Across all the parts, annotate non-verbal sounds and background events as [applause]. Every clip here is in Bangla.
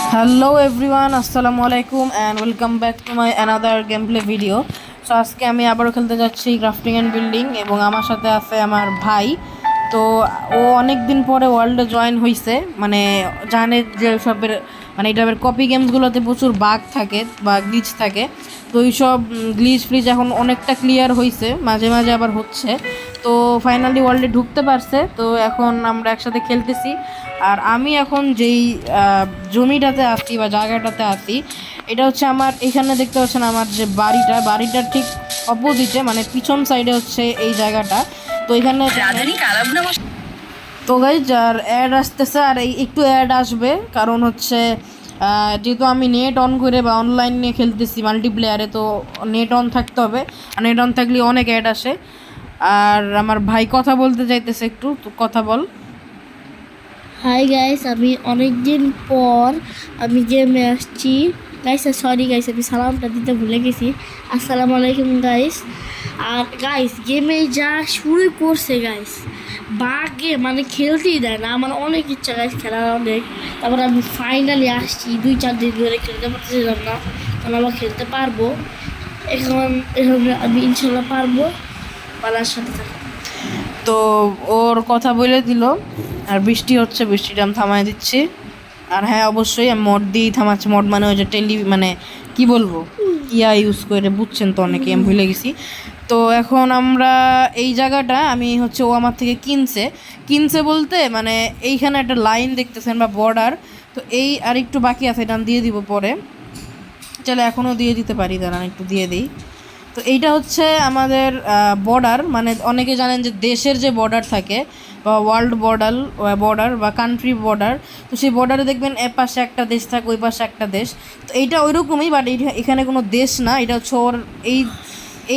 হ্যালো এভরিওয়ান আসসালামু আলাইকুম and welcome back to my another game play video so আজকে আমি আবারও খেলতে যাচ্ছি ক্রাফটিং অ্যান্ড বিল্ডিং এবং আমার সাথে আছে আমার ভাই। তো ও অনেক দিন পরে ওয়ার্ল্ডে জয়েন হয়েছে মানে জানে যে সবের মানে এই টাইপের কপি গেমসগুলোতে প্রচুর বাগ থাকে বা গ্লিচ থাকে। তো ওই সব গ্লিচ ফ্লিচ এখন অনেকটা ক্লিয়ার হয়েছে মাঝে মাঝে আবার হচ্ছে। তো ফাইনালি ওয়ার্ল্ডে ঢুকতে পারছে। তো এখন আমরা একসাথে খেলতেছি। আর আমি এখন যেই জমিটাতে আছি বা জায়গাটাতে আছি এটা হচ্ছে আমার এখানে দেখতে পাচ্ছেন আমার যে বাড়িটা। বাড়িটার ঠিক অপোজিটে মানে পিছন সাইডে হচ্ছে এই জায়গাটা। তো এখানে তো গাই যার অ্যাড আসতেছে আর এই একটু অ্যাড আসবে। কারণ হচ্ছে যেহেতু আমি নেট অন করে বা অনলাইন নিয়ে খেলতেছি মাল্টিপ্লেয়ারে তো নেট অন থাকতে হবে। আর নেট অন থাকলে অনেক অ্যাড আসে। আর আমার ভাই কথা বলতে চাইতেছে একটু কথা বল। হাই গাইস আমি অনেক দিন পর আমি গেমে আসছি। গাইস সরি গাইস আমি সালামটা দিতে ভুলে গেছি। আসসালামু আলাইকুম গাইস আর গাইস গেমে যা শুরু করছে গাইস বাগে মানে খেলতেই দেয় না, আমার অনেক ইচ্ছা গাইস খেলার অনেক। তারপর আমি ফাইনালি আসছি, দুই চার দিন ধরে খেলতে পারতেছিলাম না। কারণ আমার খেলতে পারব। এখন এখন আমি ইনশাল্লাহ পারব। পালার সাথে তো ওর কথা বলে দিল, আর বৃষ্টি হচ্ছে বৃষ্টিটা আমি থামাই দিচ্ছি। আর হ্যাঁ অবশ্যই মড দিয়েই থামাচ্ছি। মড মানে ওই যে টেলি মানে কি বলব? ইয়া ইউজ করে, বুঝছেন তো অনেকে, আমি ভুলে গেছি। তো এখন আমরা এই জায়গাটা, আমি হচ্ছে ও আমার থেকে কিনছে। কিনছে বলতে মানে এইখানে একটা লাইন দেখতেছেন বা বর্ডার তো এই আর একটু বাকি আছে, এটা আমি দিয়ে দিব পরে। চলে এখনও দিয়ে দিতে পারি, দাঁড়ান, একটু দিয়ে দিই। তো এইটা হচ্ছে আমাদের বর্ডার মানে অনেকে জানেন যে দেশের যে বর্ডার থাকে, বা ওয়ার্ল্ড বর্ডার বর্ডার বা কান্ট্রি বর্ডার তো সেই বর্ডারে দেখবেন এ পাশে একটা দেশ থাকে, ওই পাশে একটা দেশ। তো এইটা ওইরকমই বাট এখানে কোনো দেশ না, এটা হচ্ছে ওর এই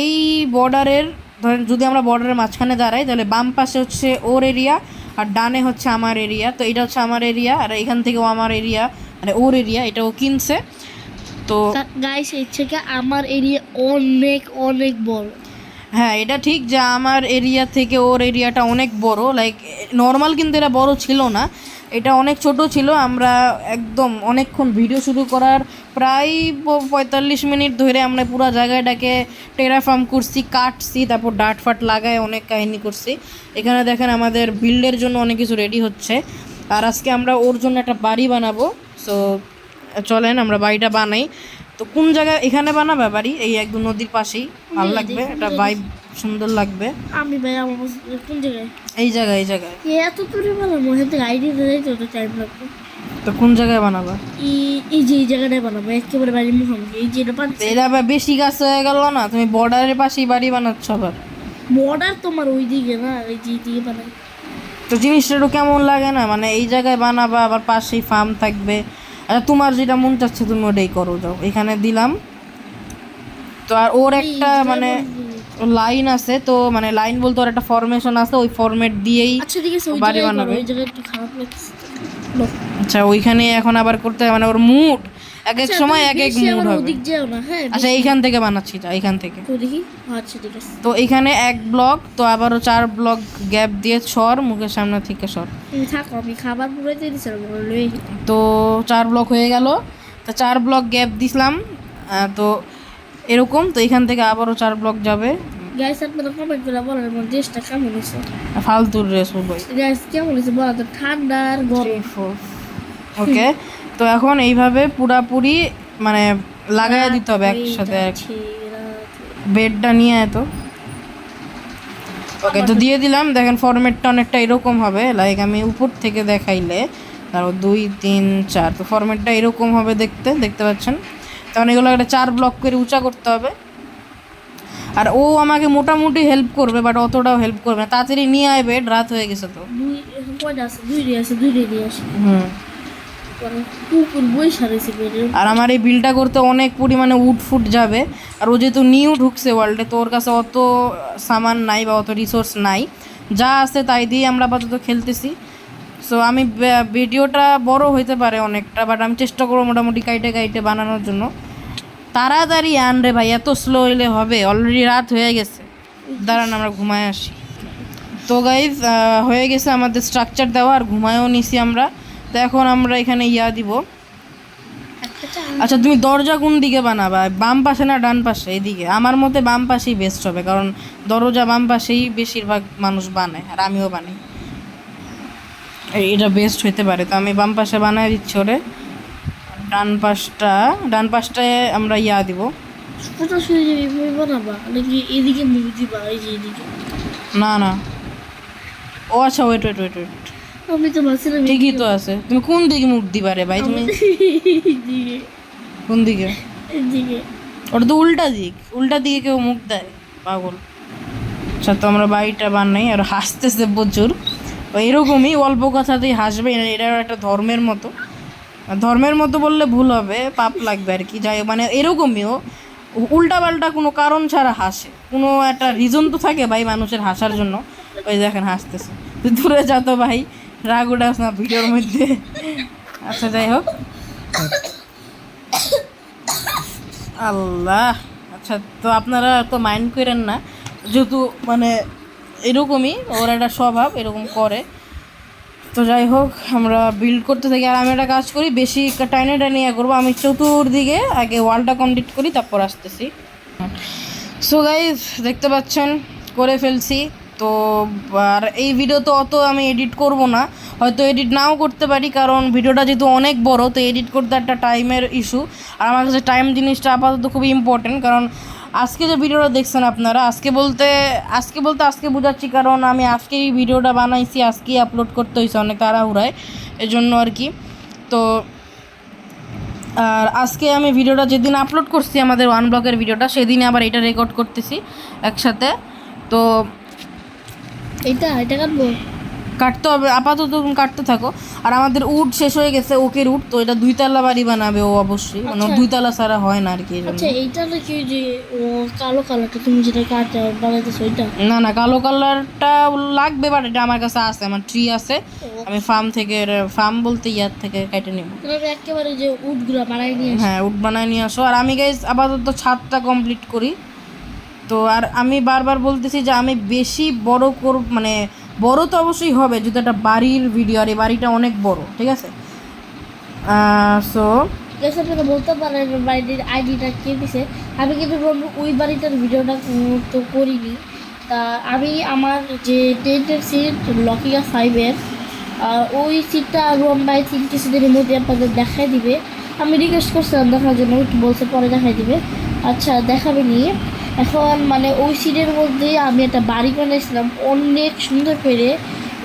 এই বর্ডারের ধরেন যদি আমরা বর্ডারের মাঝখানে দাঁড়াই, তাহলে বাম পাশে হচ্ছে ওর এরিয়া আর ডানে হচ্ছে আমার এরিয়া তো এটা হচ্ছে আমার এরিয়া আর এখান থেকেও আমার এরিয়া মানে ওর এরিয়া এটা ও কিনছে। তো গাইস এর থেকে আমার এরিয়া অনেক অনেক বড়। হ্যাঁ এটা ঠিক যে আমার এরিয়া থেকে ওর এরিয়াটা অনেক বড়। লাইক নর্মাল কিন্তু এটা বড় ছিল না। এটা অনেক ছোট ছিল। আমরা একদম অনেকক্ষণ ভিডিও শুরু করার প্রায় পঁয়তাল্লিশ মিনিট ধরে আমরা পুরো জায়গাটাকে টেরাফার্ম করছি কাটছি তারপর ডাট ফাট লাগায় অনেক কাহিনী করছি। এখানে দেখেন আমাদের বিল্ডের জন্য অনেক কিছু রেডি হচ্ছে। আর আজকে আমরা ওর জন্য একটা বাড়ি বানাবো। সো চলেন আমরা বাড়িটা বানাই। তো কোন জায়গায় এখানে বানাবে বাড়ি? এই একদম নদীর পাশেই। ভালো লাগবে একটা ভাইব সুন্দর লাগবে। আমি ভাই আমার কোন জায়গায়? এই জায়গায় এই জায়গায়। এত দূরে বানাবো? মনে তো আইডি দিলেই তো টাইম লাগবে। তো কোন জায়গায় বানাবা? এই এই যে এই জায়গাটায় বানাবো। একেবারে বাড়ির মুখোমুখি। এই যে এটা পাচ্ছে এটা আবার বেশি গাছ হয়ে গেল না? তুমি বর্ডারের পাশেই বাড়ি বানাচ্ছ আবার? বর্ডার তোমার ওই দিকে না? ওই যে দিকে বানাই। তো জিনিসটা একটু কেমন লাগে না? মানে এই জায়গায় বানাবা আবার পাশেই ফার্ম থাকবে। তোমার যেটা মন চাচ্ছে তুমি ওটাই করো যাও। এখানে দিলাম। তো আর ওর একটা মানে লাইন আছে তো মানে লাইন বলতে ওর একটা ফরমেশন আছে ওই ফরম্যাট দিয়েই আচ্ছা বাড়ি বানাবে। আচ্ছা ওইখানে এখন আবার করতে মানে ওর মুড এক এক আচ্ছা, সময় এক এক মুড হবে। হ্যাঁ আচ্ছা এইখান থেকে বানাচ্ছি যা এইখান থেকে। তো আচ্ছা তো এখানে এক ব্লক তো আবারও চার ব্লক গ্যাপ দিয়ে সর মুখের সামনে থেকে সর। খাবার তো চার ব্লক হয়ে গেল। তো চার ব্লক গ্যাপ দিছিলাম তো এরকম তো এখান থেকে আবারও চার ব্লক যাবে। গাইস আপনারা কমেন্ট করে বলেন আমার দেশটা কেমন হয়েছে? ফালতুর রেস বই গাইস কেমন হয়েছে বলা তো ঠান্ডা আর গরম। ওকে [laughs] তো এখন এইভাবে পুরাপুরি মানে লাগাইয়া দিতে হবে একসাথে এক বেডটা নিয়ে এত ওকে তো দিয়ে দিলাম। দেখেন ফরম্যাটটা অনেকটা এরকম হবে। লাইক আমি উপর থেকে দেখাইলে তারপর দুই তিন চার। তো ফরম্যাটটা এরকম হবে দেখতে দেখতে পাচ্ছেন? তখন এগুলো একটা চার ব্লক করে উঁচা করতে হবে। আর ও আমাকে মোটামুটি হেল্প করবে বাট অতটাও হেল্প করবে না। তাড়াতাড়ি নিয়ে আয় বেড রাত হয়ে গেছে তো। দুই আছে? দুই আছে দুই রে হুম। আর আমার এই বিলটা করতে অনেক পরিমাণে উড ফুট যাবে। আর ও যেহেতু নিউ ঢুকছে ওয়ার্ল্ডে তো ওর কাছে অত সামান নাই বা অত রিসোর্স নাই। যা আছে তাই দিয়ে আমরা আপাতত খেলতেছি। সো আমি ভিডিওটা বড় হইতে পারে অনেকটা বাট আমি চেষ্টা করব মোটামুটি কাইটে কাইটে বানানোর জন্য। তাড়াতাড়ি আন রে ভাই, এত স্লো হইলে হবে অলরেডি রাত হয়ে গেছে। দাঁড়ান, আমরা ঘুমায় আসি। তো গাইজ হয়ে গেছে আমাদের স্ট্রাকচার দেওয়া, আর ঘুমায়ও নিছি আমরা। তো এখন আমরা এখানে ইয়া দিব। আচ্ছা তুমি দরজা কোন দিকে বানাবা? বাম পাশে না ডান পাশে? এদিকে। আমার মতে বাম পাশেই বেস্ট হবে কারণ দরজা বাম পাশেই বেশিরভাগ মানুষ বানায় আর আমিও বানাই। এটা বেস্ট হইতে পারে। তো আমি বাম পাশে বানায় দিচ্ছি ওরে। ডান পাশটা ডান পাশটায় আমরা ইয়া দিব। না না। ও আচ্ছা ওয়েট ওয়েট ওয়েট ওয়েট আমি তো ভাবছিলাম ঠিকই তো আছে। তুমি কোন দিকে মুখ দিবা রে ভাই? তুমি কোন দিকে? এদিকে ওটা তো উল্টা দিক। উল্টা দিকে কেউ মুখ দেয় পাগল। আচ্ছা তো আমরা বাড়িটা বানাই আর হাসতেছে প্রচুর। এরকমই অল্প কথাতেই হাসবে। এটা একটা ধর্মের মতো। ধর্মের মতো বললে ভুল হবে পাপ লাগবে আর কি। যাই হোক, মানে এরকমইও উল্টা পাল্টা কোনো কারণ ছাড়া হাসে। কোনো একটা রিজন তো থাকে ভাই মানুষের হাসার জন্য। ওই দেখেন হাসতেছে। দূরে যা তো ভাই। রাগ উঠাস না ভিডিওর মধ্যে। আচ্ছা যাই হোক। আল্লাহ। আচ্ছা তো আপনারা তো মাইন্ড করেন না। যেহেতু মানে এরকমই, ওর একটা স্বভাব, এরকম করে। তো যাই হোক, আমরা বিল্ড করতে থাকি। আর আমি একটা কাজ করি, বেশি টাইনে টাইনে ইয়ে করব। আমি চতুর্দিকে আগে ওয়ালটা কমপ্লিট করি, তারপর আসতেছি। সো গাইজ দেখতে পাচ্ছেন, করে ফেলছি। তো, আর এই ভিডিও তো অত আমি এডিট করব না। হয়তো এডিট নাও করতে পারি, কারণ ভিডিওটা যেহেতু অনেক বড়, তো এডিট করতে একটা টাইমের ইস্যু আর আমার কাছে টাইম জিনিসটা আপাতত খুবই ইম্পর্টেন্ট কারণ আজকে যে ভিডিওটা দেখছেন আপনারা, আজকে বলতে আজকে বলতে আজকে বোঝাচ্ছি, কারণ আমি আজকেই ভিডিওটা বানাইছি, আজকেই আপলোড করতে হয়েছে অনেক তাড়াহুড়ায়, এজন্য আর কি। তো, আর আজকে আমি ভিডিওটা যেদিন আপলোড করছি আমাদের ওয়ান ব্লকের ভিডিওটা সেদিনে আবার এটা রেকর্ড করতেছি একসাথে। তো এটা এটা কাটবো? কাটতে হবে আপাতত তুমি কাটতে থাকো। আর আমাদের উড শেষ হয়ে গেছে ওকের উড তো এটা দুইতলা বাড়ি বানাবে ও অবশ্যই। মানে আচ্ছা। দুইতলা ছাড়া হয় না আর কি আচ্ছা এইটা ওই যে ও কালো কালারটা তুমি যেটা কাটে বানাইতেছো ওইটা? না না কালো কালারটা লাগবে বাট এটা আমার কাছে আছে আমার ট্রি আছে। আমি ফার্ম থেকে ফার্ম বলতে ইয়ার থেকে কেটে নেব। একেবারে যে উটগুলো বানাই নিয়ে হ্যাঁ উড বানায় নিয়ে আসো। আর আমি গাইজ আপাতত ছাদটা কমপ্লিট করি। তো আর আমি বারবার বলতেছি যে আমি বেশি বড় করব মানে বড় তো অবশ্যই হবে, যদি একটা বাড়ির ভিডিও আর এই বাড়িটা অনেক বড়, ঠিক আছে? সো আপনারা বলতে পারেন বাড়িটির আইডিটা কে দিছে। আমি কিন্তু ওই বাড়িটার ভিডিওটা তো করিনি। তা আমি আমার যে টেন্টের সিট লকিকা ফাইভের ওই সিটটা রুম বাই তিন কিছুদিনের মধ্যে আপনাদের দেখাই দিবে। আমি রিকোয়েস্ট করছিলাম দেখার জন্য বলছে পরে দেখাই দিবে। আচ্ছা দেখাবে নিয়ে এখন মানে ওই সিটের মধ্যে আমি একটা বাড়ি বানিয়েছিলাম। অনেক সুন্দর করে।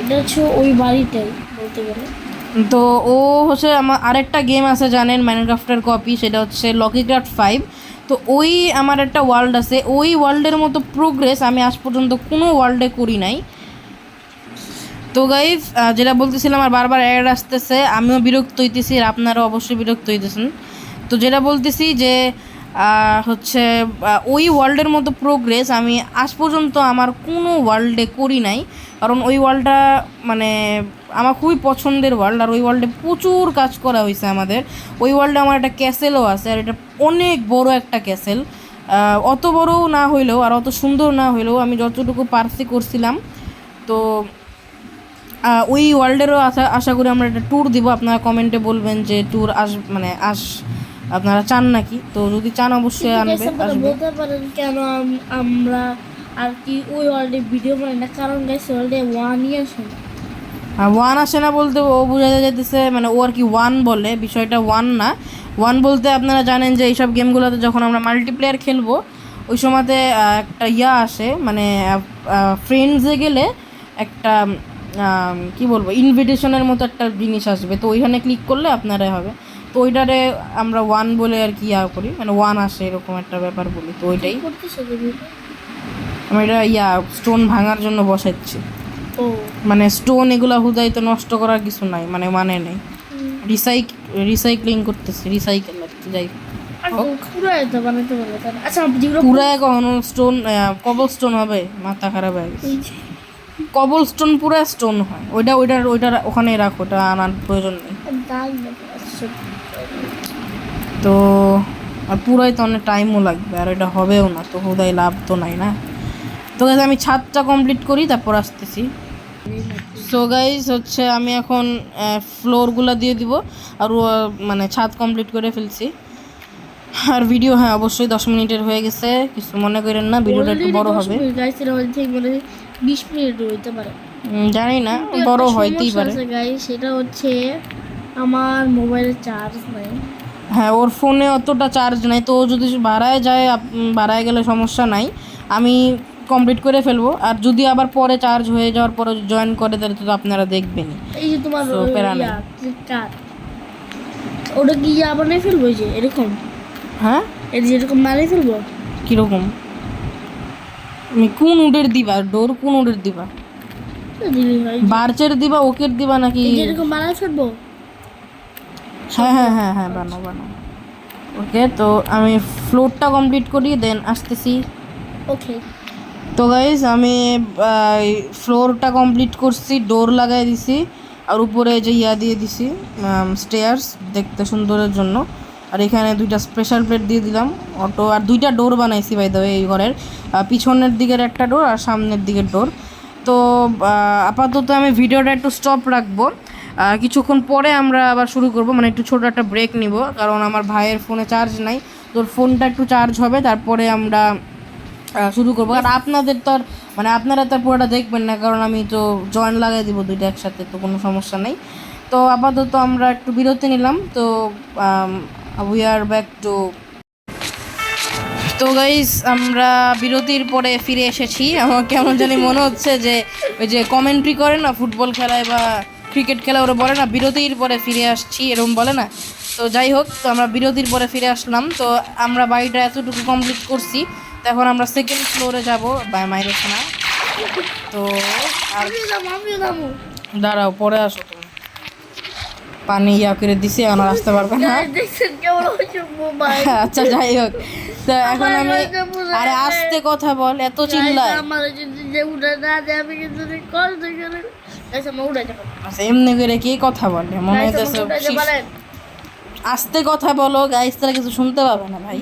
এটা হচ্ছে ওই বাড়িটাই বলতে গেলে। তো ও হচ্ছে আমার আরেকটা গেম আছে জানেন মাইনক্রাফটের কপি সেটা হচ্ছে লকি ক্রাফট ফাইভ তো ওই আমার একটা ওয়ার্ল্ড আছে। ওই ওয়ার্ল্ডের মতো প্রোগ্রেস আমি আজ পর্যন্ত কোনো ওয়ার্ল্ডে করি নাই। তো গাইজ যেটা বলতেছিলাম আর বারবার অ্যাড আসতেছে। আমিও বিরক্ত হইতেছি, আর আপনারাও অবশ্যই বিরক্ত হইতেছেন। তো যেটা বলতেছি যে হচ্ছে ওই ওয়ার্ল্ডের মতো প্রোগ্রেস আমি আজ পর্যন্ত আমার কোনো ওয়ার্ল্ডে করি নাই। কারণ ওই ওয়ার্ল্ডটা মানে আমার খুবই পছন্দের ওয়ার্ল্ড আর ওই ওয়ার্ল্ডে প্রচুর কাজ করা হয়েছে আমাদের। ওই ওয়ার্ল্ডে আমার একটা ক্যাসেলও আছে আর এটা অনেক বড় একটা ক্যাসেল অত বড়ও না হইলেও আর অত সুন্দর না হইলেও আমি যতটুকু পারসি করছিলাম। তো ওই ওয়ার্ল্ডেরও আশা আশা করি আমরা একটা ট্যুর দিব। আপনারা কমেন্টে বলবেন যে ট্যুর আস মানে আস আপনারা চান নাকি? তো যদি চান অবশ্যই আনবে বলতে পারেন কেন আমরা আর কি ওই ওয়ার্ল্ডে ভিডিও বানাই না? কারণ গাইস ওয়ার্ল্ডে ওয়ানই আসে না। ওয়ান আসে না বলতে ও বোঝাতে যাইতেছে মানে ও আর কি ওয়ান বলে বিষয়টা ওয়ান না। ওয়ান বলতে আপনারা জানেন যে এইসব গেমগুলোতে যখন আমরা মাল্টিপ্লেয়ার খেলব ওই সময়তে একটা ইয়া আসে মানে ফ্রেন্ডসে গেলে একটা কি বলব ইনভিটেশনের মতো একটা জিনিস আসবে। তো ওইখানে ক্লিক করলে আপনারাই হবে। তো ওইটারে আমরা ওয়ান বলে আর কি ইয়া করি মানে ওয়ান আসে এরকম একটা ব্যাপার বলি তো ওইটাই। আমি এটা ইয়া স্টোন ভাঙার জন্য বসাচ্ছি। মানে স্টোন এগুলো হুদাই তো নষ্ট করার কিছু নাই মানে মানে নেই। রিসাইক রিসাইক্লিং করতেছি রিসাইকেল আর কি যাই আর পুরো এটা বানাইতে পারবে তাই না? আচ্ছা কখনো স্টোন কবল স্টোন হবে? মাথা খারাপ হয়ে গেছে। কবল স্টোন পুরা স্টোন হয়। ওইটা ওইটার ওইটার ওখানেই রাখো ওটা আনার প্রয়োজন নেই। তো আর পুরাই তো অনেক টাইমও লাগবে আর এটা হবেও না তো হুদাই লাভ তো নাই না। তো guys, আমি ছাদটা কমপ্লিট করি তারপর আসতেছি। সো গাইজ হচ্ছে আমি এখন ফ্লোরগুলো দিয়ে দিব আর মানে ছাদ কমপ্লিট করে ফেলছি। আর ভিডিও হ্যাঁ অবশ্যই দশ মিনিটের হয়ে গেছে কিছু মনে করেন না ভিডিওটা একটু বড় হবে। বিশ মিনিট হইতে পারে। জানি না বড় হইতেই পারে। সেটা হচ্ছে আমার মোবাইলের চার্জ নাই। হ্যাঁ ওর ফোনে অতটা চার্জ নাই। তো ও যদি বাড়ায় যায় বাড়ায় গেলে সমস্যা নাই। আমি কমপ্লিট করে ফেলব। আর যদি আবার পরে চার্জ হয়ে যাওয়ার পরে জয়েন করে তাহলে তো আপনারা দেখবেনই এই যে তোমার নাই। ওটা কি ইয়া বানিয়ে ফেলব যে এরকম? হ্যাঁ? এই যে এরকম বানিয়ে ফেলব? কীরকম? তুমি কোন উডের দিবা? ডোর কোন উডের দিবা? বার্চের দিবা ওকের দিবা নাকি? এরকম বানিয়ে ফেলব? হ্যাঁ হ্যাঁ হ্যাঁ হ্যাঁ বানাও বানাও। ওকে তো আমি ফ্লোরটা কমপ্লিট করি দেন আসতেছি। ওকে তো গাইজ আমি ফ্লোরটা কমপ্লিট করছি ডোর লাগাই দিছি আর উপরে যে ইয়া দিয়ে দিছি স্টেয়ার্স দেখতে সুন্দরের জন্য। আর এখানে দুইটা স্পেশাল প্লেট দিয়ে দিলাম অটো আর দুইটা ডোর বানাইছি বাই দেবে এই ঘরের। পিছনের দিকের একটা ডোর আর সামনের দিকের ডোর তো আপাতত আমি ভিডিওটা একটু স্টপ রাখব। কিছুক্ষণ পরে আমরা আবার শুরু করব। মানে একটু ছোটো একটা ব্রেক নিব, কারণ আমার ভাইয়ের ফোনে চার্জ নাই। তোর ফোনটা একটু চার্জ হবে, তারপরে আমরা শুরু করব। আর আপনাদের তো আর মানে আপনারা তো পুরোটা দেখবেন না, কারণ আমি তো জয়েন লাগাই দিব দুইটা একসাথে, তো কোনো সমস্যা নেই। তো আপাতত আমরা একটু বিরতি নিলাম, তো উই আর ব্যাক টু তো গাইস আমরা বিরতির পরে ফিরে এসেছি। আমার কেমন জানি মনে হচ্ছে যে, ওই যে কমেন্ট্রি করে না ফুটবল খেলায় বা ক্রিকেট খেলা ওরা বলে না বিরতির পরে ফিরে আসছি এরকম বলে না। তো যাই হোক তো আমরা বিরতির পরে ফিরে আসলাম। তো আমরা বাড়িটা এতটুকু কমপ্লিট করছি তো এখন আমরা সেকেন্ড ফ্লোরে যাব মাইরে না তো আর আমিও যাব আমিও যাব। দাঁড়াও পরে আসো তুমি। পানি ইয়া করে দিছি এখন আসতে পারবে না। আচ্ছা যাই হোক। তো এখন আমি আরে আসতে কথা বল এত চিল্লায়। আমার যদি যে উড়ে না আমি কিন্তু আচ্ছা এমনি করে কি কথা বলে? মনে হইতেছে আস্তে কথা বলো গাইস তারা কিছু শুনতে পাবে না ভাই।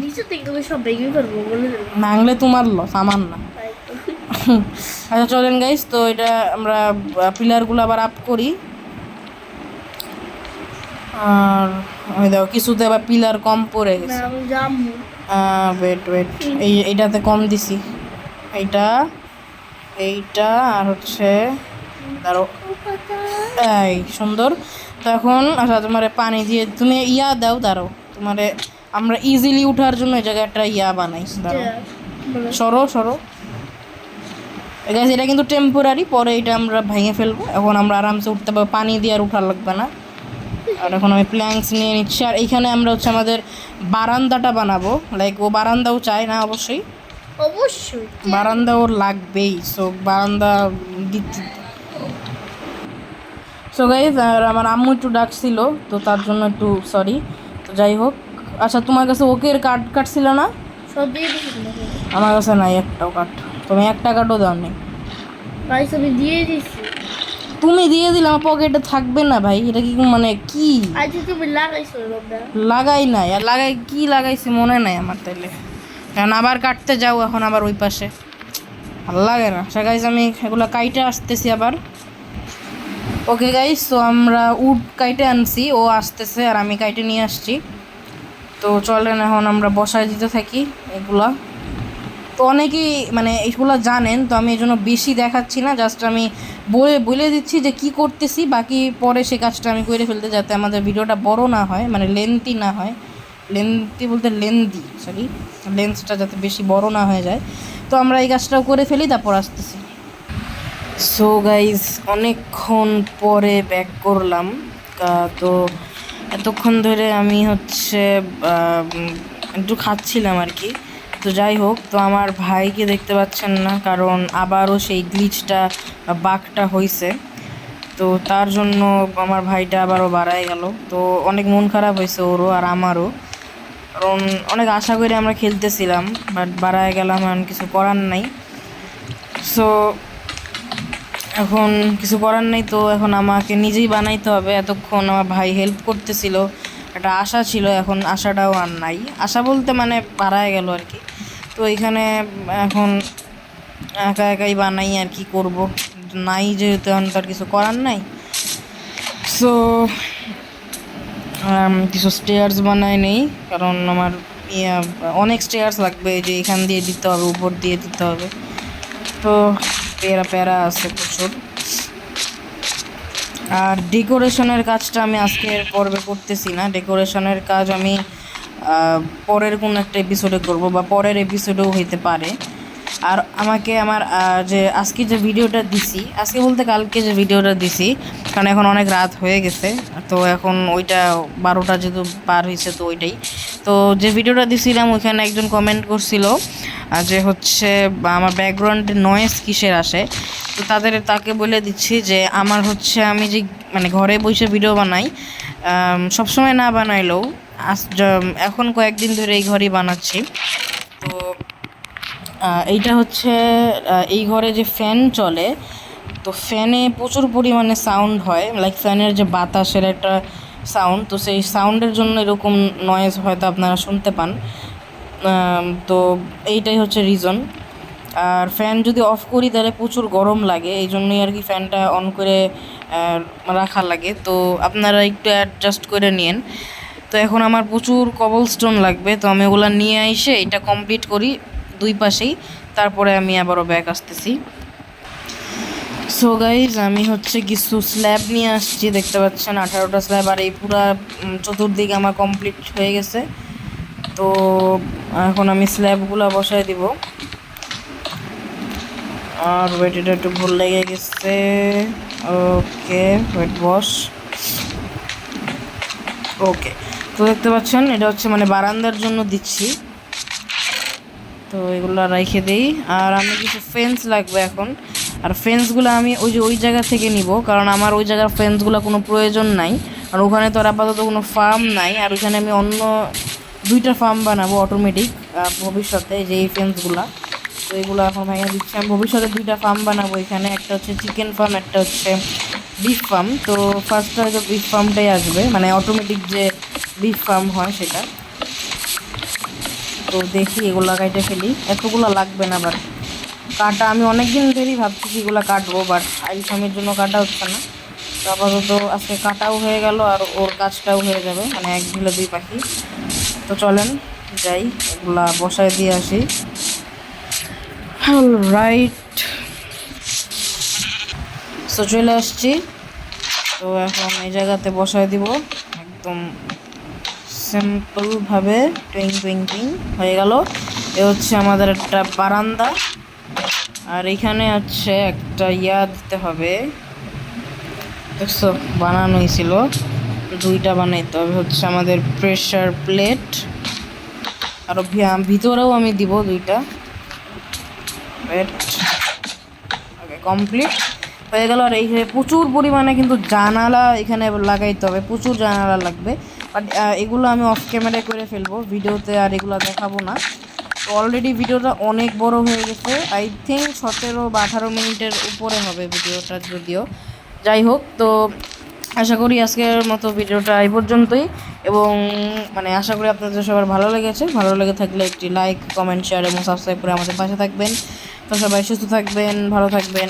ভাঙলে তোমার লস আমার না। আচ্ছা চলেন গাইস তো এটা আমরা পিলারগুলো আবার আপ করি। আর আমি দেখো কিছুতে আবার পিলার কম পড়ে গেছে। ওয়েট ওয়েট এই এইটাতে কম দিছি। এইটা এইটা আর হচ্ছে ধরো এই সুন্দর। তো এখন আচ্ছা তোমার পানি দিয়ে তুমি ইয়া দাও দাঁড়ো তোমারে আমরা ইজিলি উঠার জন্য এই জায়গায় একটা ইয়া বানাই দাঁড়ো সরো সরো। গাছ এটা কিন্তু টেম্পোরারি পরে এটা আমরা ভেঙে ফেলব। এখন আমরা আরামসে উঠতে পারব পানি দিয়ে আর উঠা লাগবে না। আর এখন আমি প্ল্যাঙ্কস নিয়ে নিচ্ছি। আর এইখানে আমরা হচ্ছে আমাদের বারান্দাটা বানাবো। লাইক ও বারান্দাও চায় না অবশ্যই। অবশ্যই বারান্দা ওর লাগবেই। সো বারান্দা সো গাইজ আর আমার আম্মু একটু ডাকছিল তো তার জন্য একটু সরি তো যাই হোক আচ্ছা তোমার কাছে ওকের কার্ড কাটছিল না? আমার কাছে নাই একটাও কার্ড তুমি একটা কার্ডও দাও নেই গাইস আমি দিয়ে দিচ্ছি তুমি দিয়ে দিলে আমার পকেটে থাকবে না ভাই এটা কি মানে কি? তুমি লাগাইছো লাগাই নাই আর লাগাই কি লাগাইছি মনে নাই আমার তাইলে। কারণ আবার কাটতে যাও এখন আবার ওই পাশে। ভালো লাগে না। আচ্ছা গাইজ আমি এগুলো কাইটে আসতেছি আবার। ওকে গাইজ তো আমরা উড কাইটে আনছি, ও আসতেছে আর আমি কাইটে নিয়ে আসছি। তো চলেন, এখন আমরা বসায় দিতে থাকি এগুলা। তো অনেকেই মানে এইগুলো জানেন, তো আমি এই জন্য বেশি দেখাচ্ছি না জাস্ট আমি বলে বলে দিচ্ছি যে কি করতেছি, বাকি পরে সে কাজটা আমি করে ফেলতে যাতে আমাদের ভিডিওটা বড় না হয় মানে লেন্থি না হয়। লেন্থি বলতে লেন্দি সরি লেন্থটা যাতে বেশি বড় না হয়ে যায়। তো আমরা এই কাজটাও করে ফেলি, তারপর আসতেছি। সো গাইজ অনেকক্ষণ পরে ব্যাক করলাম। তো এতক্ষণ ধরে আমি হচ্ছে একটু খাচ্ছিলাম আর কি। তো যাই হোক, তো আমার ভাইকে দেখতে পাচ্ছেন না, কারণ আবারও সেই গ্লিচটা বাঘটা হয়েছে তো তার জন্য আমার ভাইটা আবারও বাড়ায় গেল। তো অনেক মন খারাপ হয়েছে ওরও আর আমারও। কারণ অনেক আশা করে আমরা খেলতেছিলাম বাট বাড়ায় গেলাম, এমন কিছু করার নাই। সো এখন কিছু করার নেই তো, এখন আমাকে নিজেই বানাইতে হবে। এতক্ষণ আমার ভাই হেল্প করতেছিল, একটা আশা ছিল, এখন আশাটাও আর নাই। আশা বলতে মানে বাড়ায় গেল আর কি। তো এখানে এখন একা একাই বানাই আর কি করব। নাই যেহেতু, এখন তার কিছু করার নাই। সো কিছু স্টেয়ার্স বানাই নেই, কারণ আমার ইয়া, অনেক স্টেয়ার্স লাগবে যে এখান দিয়ে দিতে হবে, উপর দিয়ে দিতে হবে। তো প্যারা প্যারা আছে প্রচুর। আর ডেকোরেশনের কাজটা আমি আজকের পর্বে করতেছি না। ডেকোরেশনের কাজ আমি পরের কোনো একটা এপিসোডে করব বা পরের এপিসোডেও হইতে পারে। আর আমাকে আমার যে আজকে যে ভিডিওটা দিছি, আজকে বলতে কালকে যে ভিডিওটা দিছি, কারণ এখন অনেক রাত হয়ে গেছে, তো এখন ওইটা বারোটা যেহেতু পার হয়েছে তো ওইটাই। তো যে ভিডিওটা দিছিলাম, ওইখানে একজন কমেন্ট করছিল যে হচ্ছে আমার ব্যাকগ্রাউন্ডে নয়েজ কিসের আসে, তো তাদের, তাকে বলে দিচ্ছি যে আমার হচ্ছে আমি যে মানে ঘরে বসে ভিডিও বানাই সবসময় না বানাইলেও আজ এখন কয়েকদিন ধরে এই ঘরেই বানাচ্ছি। এইটা হচ্ছে এই ঘরে যে ফ্যান চলে, তো ফ্যানে প্রচুর পরিমাণে সাউন্ড হয়। লাইক ফ্যানের যে বাতাসের একটা সাউন্ড তো সেই সাউন্ডের জন্য এরকম নয়েজ হয়তো আপনারা শুনতে পান। তো এইটাই হচ্ছে রিজন আর ফ্যান যদি অফ করি, তাহলে প্রচুর গরম লাগে। এই জন্যই আর কি ফ্যানটা অন করে রাখা লাগে। তো আপনারা একটু অ্যাডজাস্ট করে নিন তো এখন আমার প্রচুর কবল স্টোন লাগবে। তো আমি ওগুলো নিয়ে এসে এটা কমপ্লিট করি। দুই পাশেই, তারপরে আমি আবারও ব্যাক আসতেছি। সো গাইজ আমি হচ্ছে কিছু স্ল্যাব নিয়ে আসছি, দেখতে পাচ্ছেন আঠারোটা স্ল্যাব আর এই পুরা চতুর্দিকে আমার কমপ্লিট হয়ে গেছে। তো এখন আমি স্ল্যাবগুলো বসায় দিব। আর ওয়েট এটা একটু ভুল লেগে গেছে। ওকে ওয়েট বস। ওকে তো দেখতে পাচ্ছেন, এটা হচ্ছে মানে বারান্দার জন্য দিচ্ছি। তো এগুলো রেখে দিই। আর আমি কিছু ফেন্স লাগবে এখন। আর ফেন্সগুলো আমি ওই যে ওই জায়গা থেকে নিব, কারণ আমার ওই জায়গার ফেন্সগুলো কোনো প্রয়োজন নাই। আর ওখানে তো আর আপাতত কোনো ফার্ম নাই, আর ওইখানে আমি অন্য দুইটা ফার্ম বানাবো অটোমেটিক ভবিষ্যতে যে এই ফেন্সগুলো তো এগুলো এখন ভেঙে দিচ্ছি। আমি ভবিষ্যতে দুইটা ফার্ম বানাবো এখানে, একটা হচ্ছে চিকেন ফার্ম একটা হচ্ছে বিফ ফার্ম তো ফার্স্টে হয়তো বিফ ফার্মটাই আসবে মানে অটোমেটিক যে বিফ ফার্ম হয় সেটা। তো দেখি এগুলো কাটে ফেলি। এতগুলো লাগবে না বাট কাটা আমি অনেক দিন ধরেই ভাবছি কি এগুলো কাটবো বাট আইসামের জন্য কাটা হচ্ছে না। তো আপাতত আজকে কাটাও হয়ে গেল আর ওর কাজটাও হয়ে যাবে মানে এক ঢিলে দুই পাখি। তো চলেন, যাই, এগুলা বসায় দিয়ে আসি। রাইট তো চলে আসছি। তো এখন এই জায়গাতে বসায় দিব, একদম সিম্পলভাবে টুইং টুইং টুইং হয়ে গেল। এ হচ্ছে আমাদের একটা বারান্দা। আর এখানে হচ্ছে একটা ইয়া দিতে হবে। দেখছ, বানানোই ছিল। দুইটা বানাইতে হবে। হচ্ছে আমাদের প্রেশার প্লেট আরও ভিতরেও আমি দিব দুইটা। ওকে কমপ্লিট হয়ে গেল। আর এইখানে প্রচুর পরিমাণে কিন্তু জানালা এখানে লাগাইতে হবে। প্রচুর জানালা লাগবে। বাট এগুলো আমি অফ ক্যামেরায় করে ফেলব, ভিডিওতে আর এগুলো দেখাবো না। তো অলরেডি ভিডিওটা অনেক বড় হয়ে গেছে। আই থিঙ্ক সতেরো বা আঠারো মিনিটের উপরে হবে ভিডিওটা যদিও। যাই হোক, তো আশা করি আজকের মতো ভিডিওটা এই পর্যন্তই। এবং মানে আশা করি আপনাদের সবার ভালো লেগেছে। ভালো লেগে থাকলে একটি লাইক কমেন্ট শেয়ার এবং সাবস্ক্রাইব করে আমাদের পাশে থাকবেন। তো সবাই সুস্থ থাকবেন, ভালো থাকবেন।